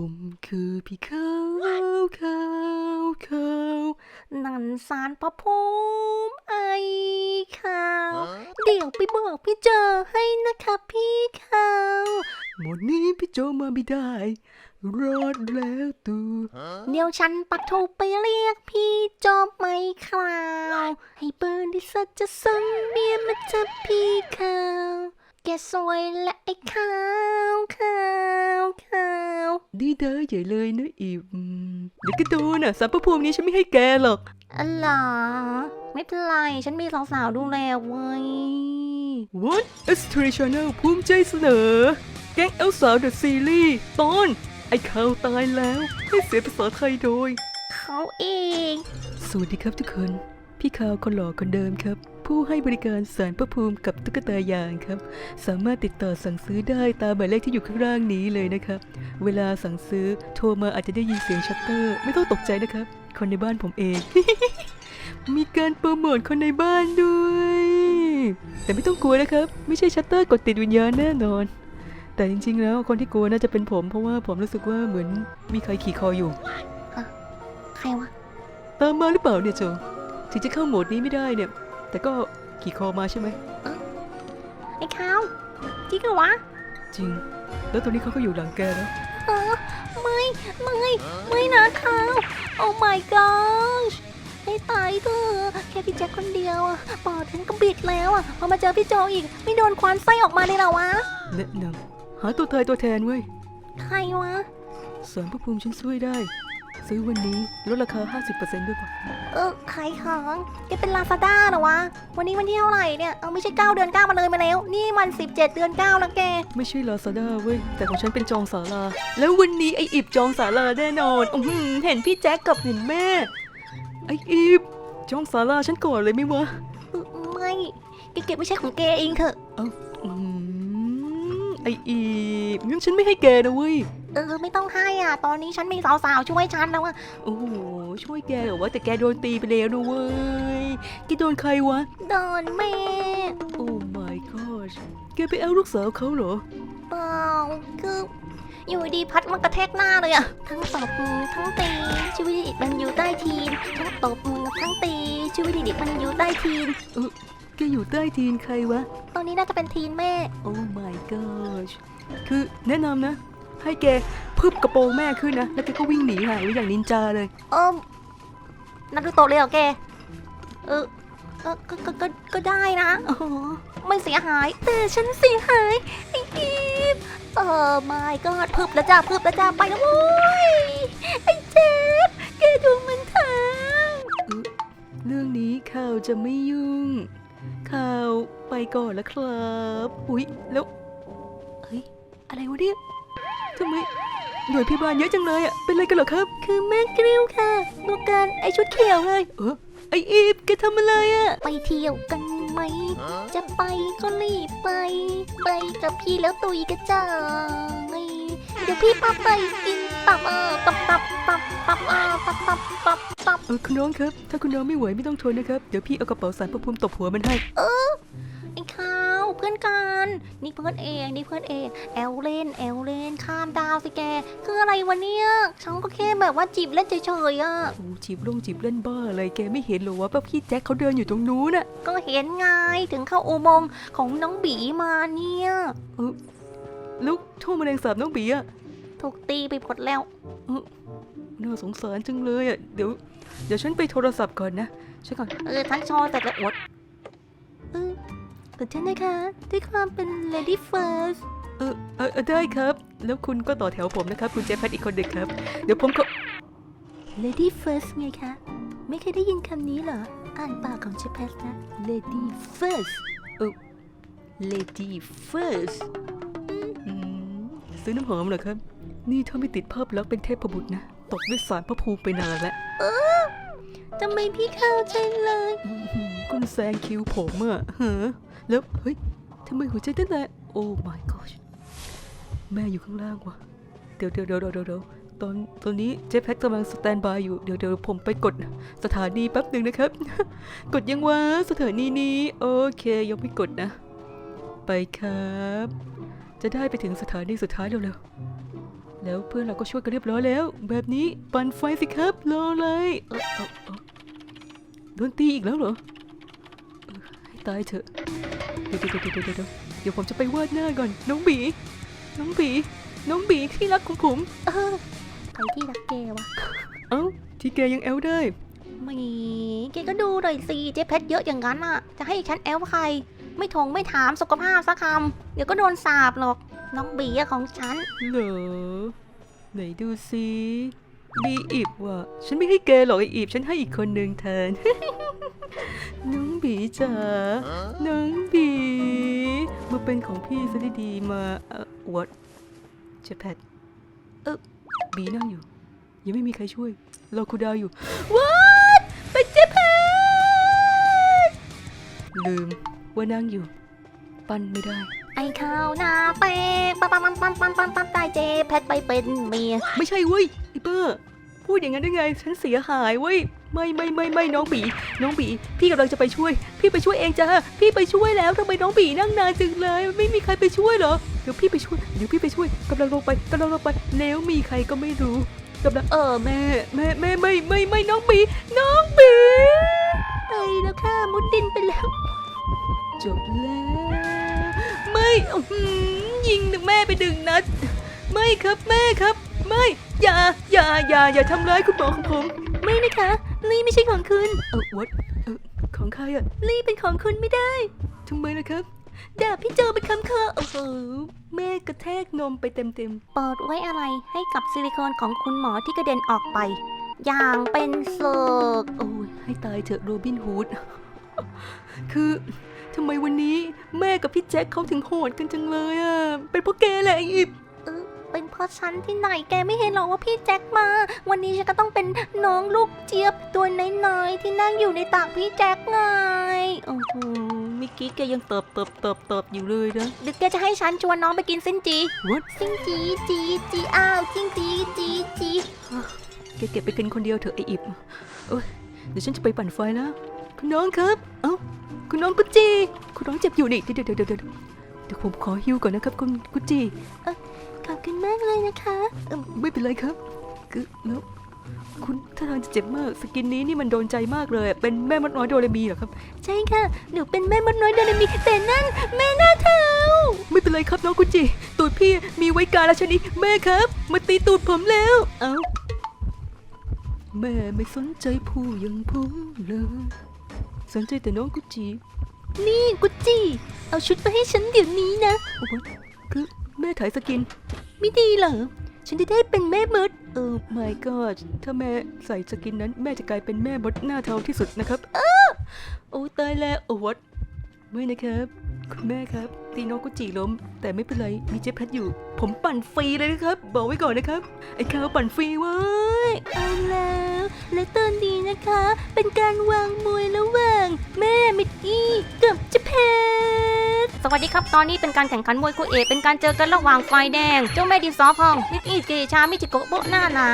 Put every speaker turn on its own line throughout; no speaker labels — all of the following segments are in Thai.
ผมคือพี่ขาวขาวขาว
นันสารพระภูมิไอขาว เดี๋ยวไปบอกพี่เจอให้นะคะพี่ขาว
หมดนี้พี่โจมาไม่ได้ รอดแล้วตู
เดี๋ยวฉันปักโทรไปเรียกพี่จอบไม่คลาว ให้เบอร์ที่สัจจะสังเบียนมาจับพี่ขาว แกสวยและไอ้ขาวขาวขาว
ดีเด้อใหญ่เลยนะอิมเดี๋ยวก็โดนอะสารพระภูมินี้ฉันไม่ให้แกหรอก
อ๋อเหรอไม่เป็นไร ฉันมีสาวๆดูแลเว้ย
What S t r a Channel ภูมิใจเสนอ แก๊งเอลสาวเดอะซีรีส์ตอน ไอ้ข่าวตายแล้วให้เสียภาษาไทยโดย
เขาเอง
สวัสดีครับทุกคน พี่ข่าวคนหล่อคนเดิมครับ ผู้ให้บริการสารพระภูมิกับตุ๊กตายางครับ สามารถติดต่อสั่งซื้อได้ตามหมายเลขที่อยู่ข้างล่างนี้เลยนะครับ เวลาสั่งซื้อโทรมาอาจจะได้ยินเสียงชัตเตอร์ ไม่ต้องตกใจนะครับ คนในบ้านผมเอง มีการโปรโมทคนในบ้านด้วย แต่ไม่ต้องกลัวนะครับ ไม่ใช่ชัตเตอร์กดติดวิญญาณแน่นอนแต่จริงๆ แล้วคนที่กลัวน่าจะเป็นผม เพราะว่าผมรู้สึกว่าเหมือนมีใครขี่คออยู่
ใครวะ
ตามมาหรือเปล่าเนี่ยโจ ถึงจะเข้าโหมดนี้ไม่ได้เนี่ย แต่ก็ขี่คอมาใช่ไหม
ไอ้ขาวจริงเหรอวะ
จริง แล้วตอนนี้เขาก็อยู่หลังแกแล้ว
เออไม่ไม่ไม่นะขาว Oh my gosh ให้ตายเถอะแค่พี่แจ็คคนเดียวอะปอดฉันก็บิดแล้วอะพอมาเจอพี่โจอีก ไม่โดนควันไส้ออกมาเลยเหรอวะ
แนะนำหาตัวตายตัวแทนเว้ย
ใครวะ
สารพระภูมิฉันช่วยได้ ซื้อวันนี้ลดราคา 50%ด้วยป่ะ
เออใครของแกเป็นลาซาด้าเหรอวะ วันนี้วันที่เท่าไหร่เนี่ย เอาไม่ใช่ 9 เดือน 9 มาเลยมาแล้ว นี่มัน 17 เดือน 9 แล้วแก
ไม่ใช่ลาซาด้าเว้ย แต่ของฉันเป็นจองศาลา แล้ววันนี้ไออิบจองศาลาแน่นอนอื้อหือเห็นพี่แจ็คกับเห็นแม่ ไออิบจองศาลาฉันก่อนเลยไหมวะ
เออไม่แกเก็บไม่ใช่ของแกเองเถอะ
อืมไออิบงั้นฉันไม่ให้แกนะเว้ย
เออไม่ต้องให้อะ ตอนนี้ฉันมีสาวๆช่วยฉันแล้วอะ
โอ้โหช่วยแกเหรอวะแต่แกโดนตีไปแล้วนะเว้ยแกโดนใครวะ
โดนแม่
โอ้ my gosh แกไปเอาลูกสาวเขาเหรอ
เปล่าคืออยู่ดีพัดมากระแทกหน้าเลยอะทั้งตบมือทั้งตีชีวิตเด็กมันอยู่ใต้ทีนทั้งตบมือทั้งตีชีวิตเด็กมันอยู่ใต้ทีน
แกอยู่ใต้ทีนใครวะ
ตอนนี้น่าจะเป็นทีนแม่
โอ้ my gosh คือแนะนำนะ ให้แกพึบกระโปรงแม่ขึ้นนะ แล้วแกก็วิ่งหนีหายไปอย่างนินจาเลย
เออนารูโตะเลยเหรอแก เออเออก็ก็ก็ก็ได้นะโอ้โหไม่เสียหาย แต่ฉันเสียหายไอ้อีฟเออไม่ก็พึบแล้วจ้าพึบแล้วจ้าไปแล้วโว้ยไอ้เจ็บแกดูมันท
เรื่องนี้ข่าวจะไม่ยุ่ง ข่าวไปก่อนแล้วครับ อุ๊ย แล้ว เฮ้ย อะไรวะเนี่ย ทำไมหน่วยพยาบาลเยอะจังเลยอะเป็นไรกันเหรอครับำ
คือแม่กริ้วค่ะดูกันไอ้ชุดเขียวเลย
เออไออีฟแกทำอะไรอะ
ไปเที่ยวกันไหม จะไปก็รีบไป ไปกับพี่แล้วตุยกระจายเดี๋ยวพี่พาไปกินตับเออตับตับตับตับเออตับตับตับตับ
เออคุณน้องครับ ถ้าคุณน้องไม่ไหวไม่ต้องทนนะครับ เดี๋ยวพี่เอากระเป๋าสารประภูมิตบหัวมันให้
ไอ้ข้าว เพื่อนกัน นี่เพื่อนเองนี่เพื่อนเองแอลเล่นแอลเล่นข้ามดาวสิแก คืออะไรวะเนี่ยฉันก็แค่แบบว่าจีบเล่นเฉยๆอะ
โอ้จีบลงจีบเล่นบ้าอะไรแกไม่เห็นเหรอวะว่าพี่แจ็คเขาเดินอยู่ตรงนู้นน่ะ
ก็เห็นไงถึงเข้าอุโมงค์ของน้องบีมาเนี่ย
แล้วช่วงแมลงสาบน้องบีอะ
ถูกตีไปหมดแล้ว
น่าสงสารจังเลยอะเดี๋ยว เดี๋ยวฉันไปโทรศัพท์ก่อนนะฉันก่อน
เออท่านชอบแต่ละอดเออ ขอโทษนะคะ ด้วยความเป็น lady first
เออเออเออได้ครับ แล้วคุณก็ต่อแถวผมนะครับ คุณเจฟแพทอีกคนเด็กครับ เดี๋ยวผมก็
lady first ไงคะ ไม่เคยได้ยินคำนี้เหรอ อ่านปากของเชฟแพทนะ lady first
lady first อืมซื้อน้ำหอมเหรอครับ นี่ถ้าไม่ติดภาพลักษณ์เป็นเทพบุตรนะ ตกด้วยสารพระภูมิไปนานแล้ว
ทำไมพี่เข้าใจเลย
อื้อหือคุณแซงคิวผมอะฮะ แล้วเฮ้ยทำไมหัวใจเต้นแรงโอ้ my gosh แม่อยู่ข้างล่างว่ะเดี๋ยวเดี๋ยวเดี๋ยวเดี๋ยวเดี๋ยวตอนตอนนี้เจ๊แพ็กกำลังสแตนบายอยู่ เดี๋ยวเดี๋ยวผมไปกดสถานีแป๊บหนึ่งนะครับ กดยังวะสถานีนี้ โอเคยังไม่กดนะ ไปครับ จะได้ไปถึงสถานีสุดท้ายเร็วๆแล้วเพื่อนเราก็ช่วยกันเรียบร้อยแล้ว แบบนี้ปั่นไฟสิครับรอเลยเออเออเออโดนตีอีกแล้วเหรอออให้ตายเถอะ เดี๋ยวเดี๋ยวเดี๋ยวเดี๋ยวเดี๋ยวผมจะไปวาดหน้าก่อน น้องบี น้องบี น้องบีที่รักของผม
เออใครที่รักแกวะ
เอ้า ที่แกยังแอลได้
ไม่แกก็ดูหน่อยสิ เจ๊เพชรเยอะอย่างนั้นอะ จะให้ฉันแอลใคร ไม่ทงไม่ถามสุขภาพสักคำ เดี๋ยวก็โดนสาบหรอก น้องบีอะของฉัน
เหรอ ไหนดูสิ บีอิบว่ะ ฉันไม่ให้แกหรอกไออิบฉันให้อีกคนหนึ่งแทน น้องบีจ๋า น้องบี มาเป็นของพี่ซะดีๆมาเอ่อ what เจแพทเออบีนั่งอยู่ ยังไม่มีใครช่วยรอครูดาวอยู่ what เป็นเจแพทลืมว่านั่งอยู่ ปั้นไม่ได้
ไอ้ข้าวหน้าเป๊กปั๊มปั๊มปั๊มปั๊มปั๊มปั๊มได้เจ๊เพชรไปเป็นเมีย
ไม่ใช่เว้ยไอ้เปอร์ พูดอย่างนั้นได้ไง ฉันเสียหายเว้ย ไม่ไม่ไม่ไม่น้องบี น้องบี พี่กำลังจะไปช่วย พี่ไปช่วยเองจ้าพี่ไปช่วยแล้วทำไมน้องบีนั่งนานจังเลย ไม่มีใครไปช่วยเหรอ เดี๋ยวพี่ไปช่วย เดี๋ยวพี่ไปช่วยกำลังลงไปกำลังลงไป แล้วมีใครก็ไม่รู้กำลังเออแม่แม่แม่ไม่ไม่ไม่น้องบี น้องบี
ไปแล้วค่ะมุดดินไปแล้ว
จบแล้ว ไม่อื้ออยิงแม่ไปดึงนัด ไม่ครับแม่ครับ ไม่ อย่า อย่า อย่า อย่าทำร้ายคุณหมอของผม
ไม่นะคะ ลี่ไม่ใช่ของคุณ
เออวัดเออของใครอะ
ลี่เป็นของคุณไม่ได้
ทำไมนะครับ
ดาบพี่โจเป็นคำเคอ
โอ้โหแม่กระแทกนมไปเต็มเต็ม
เปิดไว้อะไรให้กับซิลิโคนของคุณหมอที่กระเด็นออกไป อย่างเป็นเสก
ๆ โอ้ยให้ตายเถอะโรบินฮูด คือทำไมวันนี้แม่กับพี่แจ็คเขาถึงโหดกันจังเลยอะเป็นเพราะแกแหละไอ้อิบ
เออเป็นเพราะฉันที่ไหนแกไม่เห็นหรอกว่าพี่แจ็คมา วันนี้ฉันก็ต้องเป็นน้องลูกเจี๊ยบตัวน้อยๆที่นั่งอยู่ในตักพี่แจ็คไง
โอ้โหเมื่อกี้แกยังเติบเติบเติบเติบอยู่เลยนะ
หรือแกจะให้ฉันชวนน้องไปกินซินจี
What?
ซินจีจีจีอ้าวซินจีจีจี
แกเก็บไปกินคนเดียวเถอะไออิบเอ้ยเดี๋ยวฉันจะไปปั่นไฟแล้ว คุณน้องครับ เอ้า คุณน้องกุจจีคุณน้องเจ็บอยู่นี่เดี๋ยวเดี๋ยวเดี๋ยวเดี๋ยวเดี๋ยวผมขอฮิวก่อนนะครับคุณกุจจี
ขอบคุณ มากเลยนะคะ
เอิ่มไม่เป็นไรครับคือแล้วคุณท่าทางจะเจ็บมากสกินนี้นี่มันโดนใจมากเลย เป็นแม่มดน้อยโดเรมีเหรอครับ
ใช่ค่ะ หนูเป็นแม่มดน้อยเดนมีแต่นั่นแม่หน้าเท้า
ไม่เป็นไรครับน้องกุจจีตูดพี่มีไว้การแล้วชนิดแม่ครับ มาตีตูดผมแล้ว เอ้า แม่ไม่สนใจผู้อยังผมเลยสนใจแต่น้องกุจจี
นี่กุจจีเอาชุดมาให้ฉันเดี๋ยวนี้นะ
โอ้โหคือแม่ถ่ายสกิน
ไม่ดีเหรอ ฉันจะได้เป็นแม่มด
เออ my god ถ้าแม่ใส่สกินนั้นแม่จะกลายเป็นแม่มดหน้าเทาที่สุดนะครับโอ้ตายแล้วโอ้วัดไม่นะครับ คุณแม่ครับตีน้องกุจิล้ม แต่ไม่เป็นไรมีเจ๊แพทอยู่ ผมปั่นฟรีเลยนะครับ บอกไว้ก่อนนะครับ ไอ้ข้าวปั่นฟรีเว้ย
เอาแล้ว และตอนนี้นะคะ เป็นการวางมวยระหว่าง แม่มิกกี้กับเจเพชร สวัสดีครับ ตอนนี้เป็นการแข่งขันมวยคู่เอกเป็นการเจอกันระหว่างฝ่ายแดง เจ้าแม่ดินสอพองมิกกี้เกชามิจิโกะโบะหน้าหนา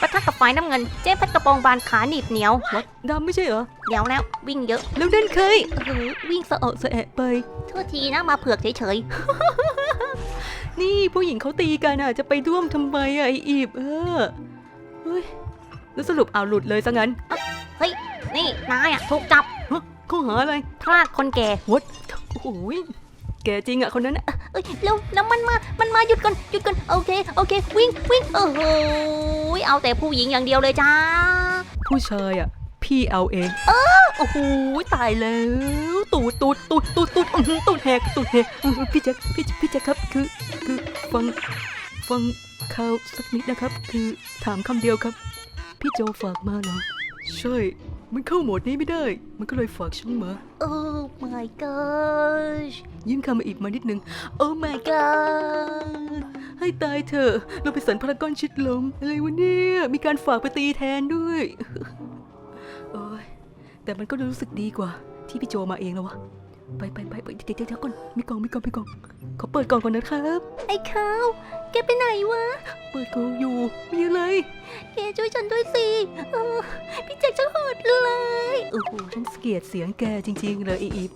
ปะทะกับฝ่ายน้ำเงิน เจ๊เพชรกระโปรงบานขาหนีบเหนียว
วัดดำไม่ใช่เหรอ
เดี๋ยวแล้ววิ่งเยอะ
แล้วนั่นเคย
เออ
วิ่งสะเอะสะแอะไป
โทษทีนะมาเผือกเฉย
นี่ผู้หญิงเขาตีกันอะจะไปร่วมทำไมอะไออีบเออเฮ้ยแล้วสรุปเอาหลุดเลยซะงั้น
ๆนี่นายอะถูกจับ
ฮะข้อหาอะไร
พลาดคนแก่
วัดโอ้โหย แกจริงอะคนนั้นน่ะ
เอ้ยเร็วน้ำมันมา มันมาหยุดก่อนหยุดก่อนโอเคโอเค วิ่งวิ่งโอ้โหเอาแต่ผู้หญิงอย่างเดียวเลยจ้า
ผู้ชายอะพี่เอาเองโอ้โหตายแล้วตูดตูดตูดตูดตูดอื้อหือตูดแหกตูดแหกอื้อหือพี่แจ็คพี่พี่แจ็คครับคือคือฟังฟังข่าวสักนิดนะครับ คือถามคำเดียวครับ พี่โจฝากมาเหรอใช่ มันเข้าโหมดนี้ไม่ได้ มันก็เลยฝากฉันมา
โอ้ my gosh
ยิ้มคำมาอีกมานิดนึงโอ้ my god ให้ตายเถอะ เราไปสันพารากอนชิดลม อะไรวะเนี่ย มีการฝากไปตีแทนด้วย โอ้ยแต่มันก็รู้สึกดีกว่า ที่พี่โจมาเองแล้ววะ ไปไปไปไปเดี๋ยวเดี๋ยวเดี๋ยวก่อนมีกล่องมีกล่องมีกล่องขอเปิดกล่องก่อนนะครับ
ไอ้ข้าวแกไปไหนวะ
เปิดกล่องอยู่มีอะไร
แกช่วยฉันด้วยสิเออพี่แจ็คจะโหดเลย
โอ้โหฉันเกลียดเสียงแกจริง ๆ เลยอีอีฟ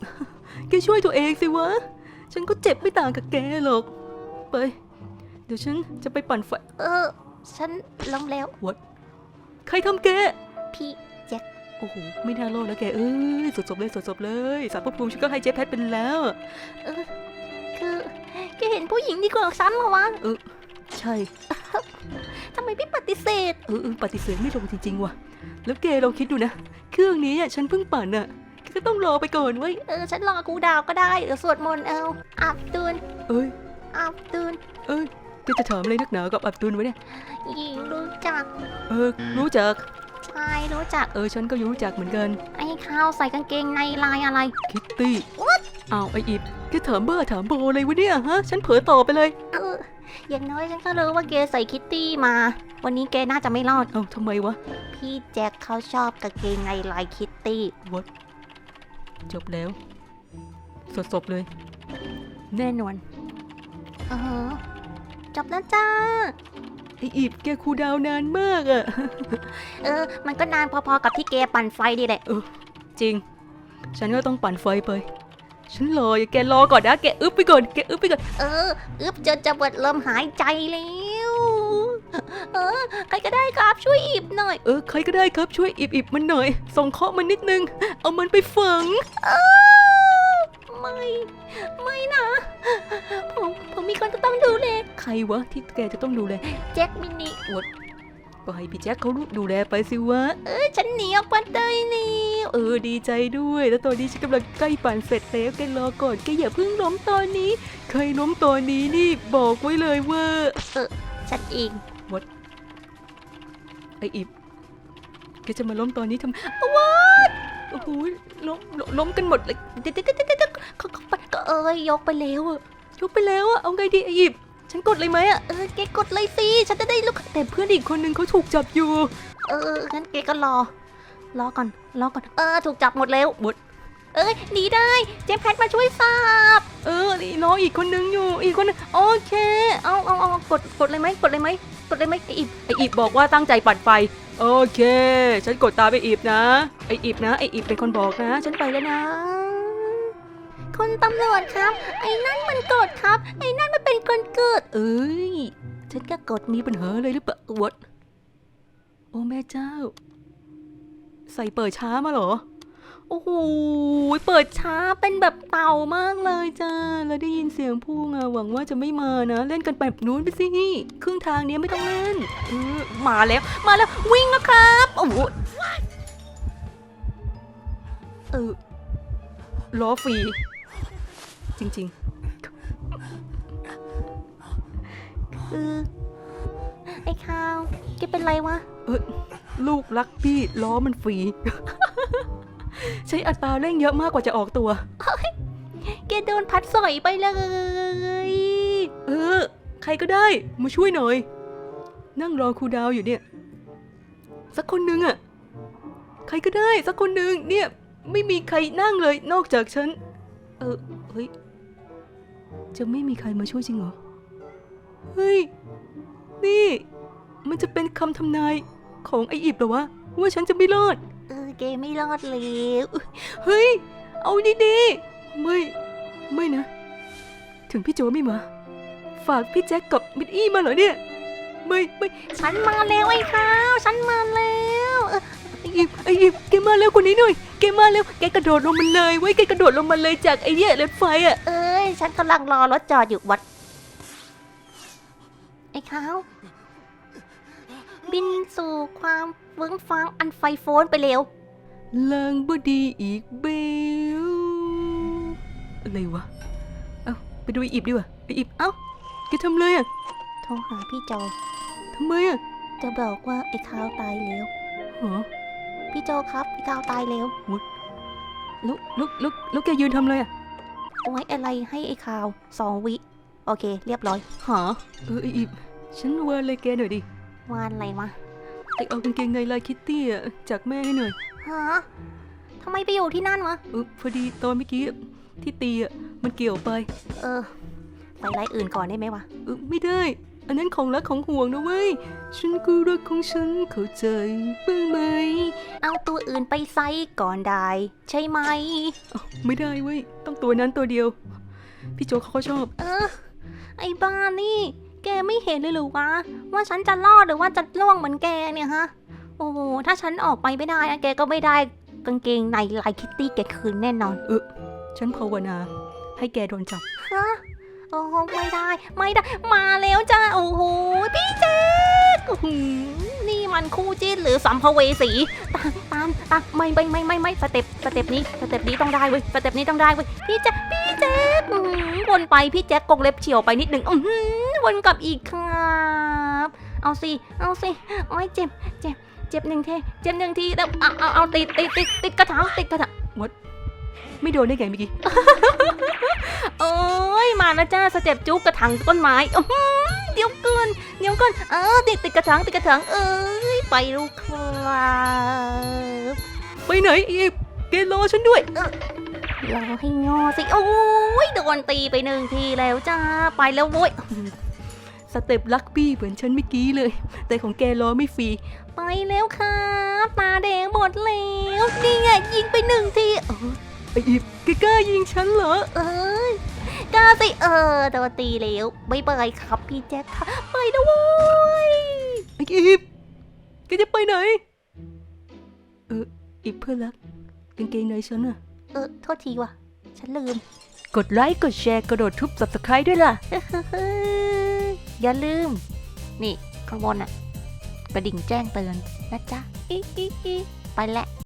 แกช่วยตัวเองสิวะ ฉันก็เจ็บไม่ต่างกับแกหรอก ไป เดี๋ยวฉันจะไปปั่นไฟ
เออ ฉันล้มแล้ว
ใครทำแก
พี่แจ็ค
โอ้โห ไม่น่ารอดแล้วแก เอ้ยสดๆเลยสดๆเลยสารพระภูมิฉันก็ให้เจ๊แพทเป็นแล้ว
เออคือแกเห็นผู้หญิงดีกว่าฉันเหรอวะ
ใช่
ทำไมพี่ปฏิเสธ
เออเออปฏิเสธไม่ลงจริงๆว่ะ แล้วแกลองคิดดูนะ เครื่องนี้อะฉันเพิ่งปั่นอะแกก็ต้องรอไปก่อนเว้ย
เออ ฉันรอกูดาวก็ได้ เออ สวดมนต์เอา อับดุล
เอ้ย
อับดุล
เอ้ยแกจะถามอะไรนักหนากับอับดุลวะเนี่ย
หญิงรู้จัก
เออ รู้จัก
ชายรู้จัก
เออฉันก็รู้จักเหมือนกัน
ไอ้ข้าวใส่กางเกงในลายอะไร
คิตตี้อ้าวไออิบแกถามบ้าถามบออะไรวะเนี่ยฮะ ฉันเผลอตอบไปเลย
เออ อย่างน้อยฉันก็รู้ว่าแกใส่คิตตี้มา วันนี้แกน่าจะไม่รอด
เอ้าทำไมวะ
พี่แจ็คเขาชอบกางเกงในลายคิตตี้
จบแล้ว สดๆเลย
แน่นอนเออจบแล้วจ้า
ไออิบแกคูลดาวน์นานมากอะ
เออ มันก็นานพอๆกับที่แกปั่นไฟดีแหละ
จริง ฉันก็ต้องปั่นไฟไป ฉันรออย่าแกรอก่อนนะ แกอึบไปก่อน แกอึบไปก่อน
เออ อึบจนจะเบิดลมหายใจแล้วเออ ใครก็ได้ครับช่วยอิบหน่อย
เออ ใครก็ได้ครับช่วยอิบอิบมันหน่อย ส่งเคราะห์มันนิดนึง เอามันไปฝัง
เออ ไม่ ไม่นะ
รวะที่แกจะต้องดูแล
แจ็คมินิ
ก็ให้พี่แจ็คเขาดูแลไปสิวะ
เออฉันหนีออกมาได้นี่
เออดีใจด้วย แล้วตอนนี้ฉันกำลังใกล้ปั่นเสร็จแล้วแกรอก่อนแกอย่าเพิ่งล้มตอนนี้ ใครล้มตอนนี้นี่บอกไว้เลยว่า
ฉันเอง
ไออิบแกจะมาล้มตอนนี้ทำว้าโอ้โหล้มล้มล้มกันหมดเลย
เดี๋ยวเดี๋ยวเดี๋ยวเดี๋ยวเขาเขาก็เอ้ยยกไปแล้วอะ
ยกไปแล้วอะเอาไงดีไออิบ ฉันกดเลยไหมอะ
เออ แกกดเลยสิ ฉันจะได้ลุก
แต่เพื่อนอีกคนนึงเขาถูกจับอยู่
เออ งั้นแกก็รอ รอก่อน รอก่อน เออ ถูกจับหมดแล้ว
หมด
เอ้ย หนีได้ เจ๊แพทมาช่วยทราบ
เออนี่น้องอีกคนนึงอยู่ อีกคนนึงโอเค
เอาเอาเอากด กดเลยไหม กดเลยไหม กดเลยไหมไออิบ
ไออิบบอกว่าตั้งใจปั่นไฟ โอเค ฉันกดตามไออิบนะ ไออิบนะ ไออิบเป็นคนบอกนะ ฉันไปแล้วนะ
คุณตำรวจครับ ไอ้นั่นมันกดครับ ไอ้นั่นมันเป็นคนกด
เอ้ย ฉันก็กดมีปัญหาเลยหรือเปล่าวดโอ้แม่เจ้า ใส่เปิดช้ามาเหรอ โอ้โห เปิดช้าเป็นแบบเต่ามากเลยจ้า แล้วได้ยินเสียงพูงอะหวังว่าจะไม่มานะ เล่นกันแบบนู้นไปสิ ครึ่งทางเนี้ยไม่ต้องเล่นออมาแล้ว มาแล้ว วิ่งแล้วครับ โอ้โหเออล้อฟรี จริง ๆ
ไอ้ข้าวแกเป็นไรวะ
ลูกรักพี่ล้อมันฟรี ใช้อัตราเร่งเยอะมากกว่าจะออกตัว
แกโดนพัดสอยไปเลย
เออ ใครก็ได้ มาช่วยหน่อย นั่งรอครูดาวอยู่เนี่ย สักคนหนึ่งอะใครก็ได้ สักคนหนึ่งเนี่ย ไม่มีใครนั่งเลย นอกจากฉัน เออเฮ้ย จะไม่มีใครมาช่วยจริงเหรอ เฮ้ย นี่มัน จะเป็นคำทำนายของไออิบเหรอวะ ว่าฉันจะไม่รอด
เออแกไม่รอดเลย
เฮ้ย เอาดีๆ ไม่ ไม่นะ ถึงพี่โจไม่มา ฝากพี่แจ็คกับมิดอี้มาเหรอเนี่ย ไม่ไม่
ฉันมาแล้วไอ้ข้าวฉันมาแล้วเออ
ไออิบไออิบแกมาแล้วคนนี้หน่อยแกมาแล้วแกกระโดดลงมาเลยเว้ยแกกระโดดลงมาเลยจากไอเนี่ยรถไฟอะ
เอ้ยฉันกำลังรอรถจอดอยู่วัดไอ้ข้าว บินสู่ความเวิ้งฟ้างอันไฟโฟนไปเร็ว
ลางบดีอีกเบลอะไรวะ เอ้าไปดูไออิบดีกว่าไออิบเอ้าแกทำเลยอะ
โทรหาพี่โจ
ทำไมอะ
จะบอกว่าไอ้ข้าวตายแล้ว
หรอ
พี่โจครับพี่ข้าวตายแล้ว
แล้วแล้วแล้วแล้วแกยืนทำเลยอะ
ไว้อะไรให้ไอ้ข้าวสองวิ โอเค เรียบร้อย
หาเออไออิบฉันวานเลยแกหน่อยดิ
วานอะไรมา
ไปเอากางเกงในลายคิตตี้อะจากแม่ให้หน่อย
ฮะทำไมไปอยู่ที่นั่นวะ
เออพอดีตอนเมื่อกี้อะที่ตีอะมันเกี่ยวไป
เออ ไปไล่อื่นก่อนได้ไหมวะ
เออไม่ได้ อันนั้นของรักของห่วงนะเว้ย ฉันก็รักของฉันเข้าใจบ้างไหม
เอาตัวอื่นไปไซก่อนได้ใช่ไหม
อ้าวไม่ได้เว้ย ต้องตัวนั้นตัวเดียว พี่โจกเขาก็ชอบ
เออ ไอ้บ้านี่ แกไม่เห็นเลยเหรือวะ ว่าฉันจะรอดหรือว่าจะล่วงเหมือนแกเนี่ยฮะ โอ้โห ถ้าฉันออกไปไม่ได้นะแกก็ไม่ได้กางเกงในลายคิตตี้แกคืนแน่นอน
ฉันภาวนา ให้แกโดนจับ
ฮะ โอ้โหไม่ได้ ไม่ได้ มาแล้วจ้า โอ้โห พี่แจ๊คอื้อหือ นี่มันคู่จิ้นหรือสัมภเวสีตามตามตามไม่ไม่ไม่ไม่ไม่สเต็ปสเต็ปนี้สเต็ปนี้ต้องได้เว้ยสเต็ปนี้ต้องได้เว้ยพี่แจ๊คพี่แจ๊คอื้อหือวนไปพี่แจ๊คกงเล็บเฉียวไปนิดหนึ่งอือหือวนกลับอีกครับ เอาสิเอาสิโอ้ยเจ็บเจ็บเจ็บหนึ่งทีเจ็บหนึ่งทีแล้วเอาเอาเอาติดติดติดติดกระถางติดกระถาง
ไม่โดนได้ไงเมื่อกี้
โอ้ยมาแล้วจ้าสเต็ปจุกกระถางต้นไม้อื้อหือ เดี๋ยวก่อนเดี๋ยวก่อนเออติดติดกระถางติดกระถางเอ้ยไปลูกครับ
ไปไหนอีกแกรอฉันด้วย
รอให้งอสิ โอ้ยโดนตีไปหนึ่งทีแล้วจ้า ไปแล้วโว้ย
สเต็ปลักบี้เหมือนฉันเมื่อกี้เลย แต่ของแกรอไม่ฟรี
ไปแล้วครับตาแดงหมดแล้วนี่ไงยิงไปหนึ่งทีเออ
ไออีฟแกกล้ายิงฉันเหรอ
เอ้ย กล้าสิเออโดนตีแล้วบายบายครับพี่แจ็คค่ะไปนะโว้ย
ไออีฟแกจะไปไหน เอออีฟเพื่อนรักกางเกงในฉันอะ
เออโทษทีว่ะ ฉันลืม
กดไลค์กดแชร์กระโดดทุบ subscribe ด้วยล่ะ
อย่าลืม นี่ข้างบนอะกระดิ่งแจ้งเตือนนะจ๊ะอีอีอีไปแล้ว